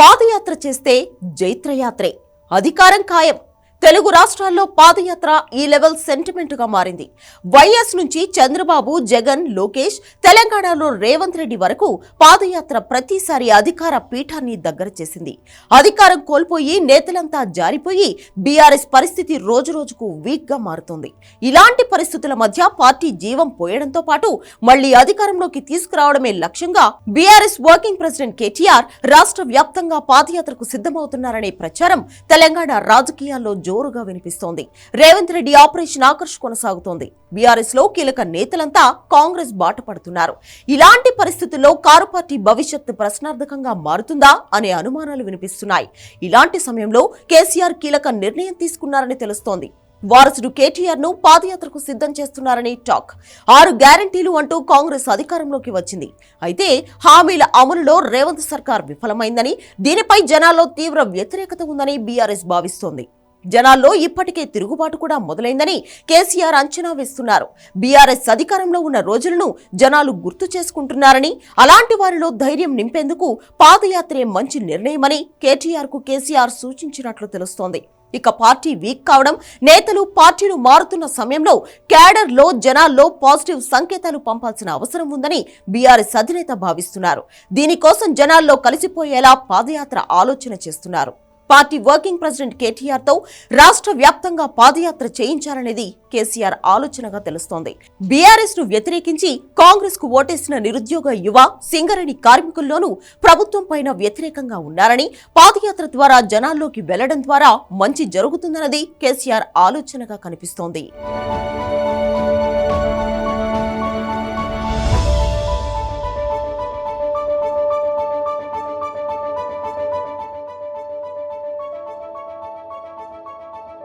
పాదయాత్ర చేస్తే జైత్రయాత్రే. అధికారం ఖాయం. తెలుగు రాష్ట్రాల్లో పాదయాత్ర ఈ లెవెల్ సెంటిమెంట్గా మారింది. వైఎస్ నుంచి చంద్రబాబు జగన్ లోకేష్ తెలంగాణలో రేవంత్ రెడ్డి వరకు పాదయాత్ర ప్రతిసారి అధికార పీఠాన్ని దగ్గర చేసింది. అధికారం కోల్పోయి నేతలంతా జారిపోయి బీఆర్ఎస్ పరిస్థితి రోజురోజుకు వీక్గా మారుతోంది. ఇలాంటి పరిస్థితుల మధ్య పార్టీ జీవం పోయడంతో పాటు మళ్ళీ అధికారంలోకి తీసుకురావడమే లక్ష్యంగా బీఆర్ఎస్ వర్కింగ్ ప్రెసిడెంట్ కేటీఆర్ రాష్ట్ర వ్యాప్తంగా పాదయాత్రకు సిద్ధమవుతున్నారనే ప్రచారం తెలంగాణ రాజకీయాల్లో జోరుగా వినిపిస్తోంది. రేవంత్ రెడ్డి ఆపరేషన్ ఆకర్ష్ కొనసాగుతోంది బీఆర్ఎస్లో కీలక నేతలంతా కాంగ్రెస్ బాట పడుతున్నారు. ఇలాంటి పరిస్థితుల్లో కారు పార్టీ భవిష్యత్తు ప్రశ్నార్థకంగా మారుతుందా అనే అనుమానాలు వినిపిస్తున్నాయి. ఇలాంటి సమయంలో కేసీఆర్ కీలక నిర్ణయం తీసుకున్నారని తెలుస్తోంది. వారసుడు కేటీఆర్ను పాదయాత్రకు సిద్ధం చేస్తున్నారని టాక్. ఆరు గ్యారంటీలు అంటూ కాంగ్రెస్ అధికారంలోకి వచ్చింది. అయితే హామీల అమలులో రేవంత్ సర్కార్ విఫలమైందని దీనిపై జనాల్లో తీవ్ర వ్యతిరేకత ఉందని బీఆర్ఎస్ భావిస్తోంది. జనాల్లో ఇప్పటికే తిరుగుబాటు కూడా మొదలైందని కేసీఆర్ అంచనా వేస్తున్నారు. బీఆర్ఎస్ అధికారంలో ఉన్న రోజులను జనాలు గుర్తు చేసుకుంటున్నారని అలాంటి వారిలో ధైర్యం నింపేందుకు పాదయాత్రే మంచి నిర్ణయమని కేటీఆర్కు కేసీఆర్ సూచించినట్లు తెలుస్తోంది. ఇక పార్టీ వీక్ కావడం నేతలు పార్టీలు మారుతున్న సమయంలో క్యాడర్లో జనాల్లో పాజిటివ్ సంకేతాలు పంపాల్సిన అవసరం ఉందని బీఆర్ఎస్ అధినేత భావిస్తున్నారు. దీనికోసం జనాల్లో కలిసిపోయేలా పాదయాత్ర ఆలోచన చేస్తున్నారు. పార్టీ వర్కింగ్ ప్రెసిడెంట్ కేటీఆర్తో రాష్ట్ర వ్యాప్తంగా పాదయాత్ర చేయించాలనేది కేసీఆర్ ఆలోచనగా తెలుస్తోంది. బీఆర్ఎస్ను వ్యతిరేకించి కాంగ్రెస్కు ఓటేసిన నిరుద్యోగ యువ సింగరేణి కార్మికుల్లోనూ ప్రభుత్వం పైన వ్యతిరేకంగా ఉన్నారని పాదయాత్ర ద్వారా జనాల్లోకి వెళ్ళడం ద్వారా మంచి జరుగుతుందన్నది కేసీఆర్ ఆలోచనగా కనిపిస్తోంది.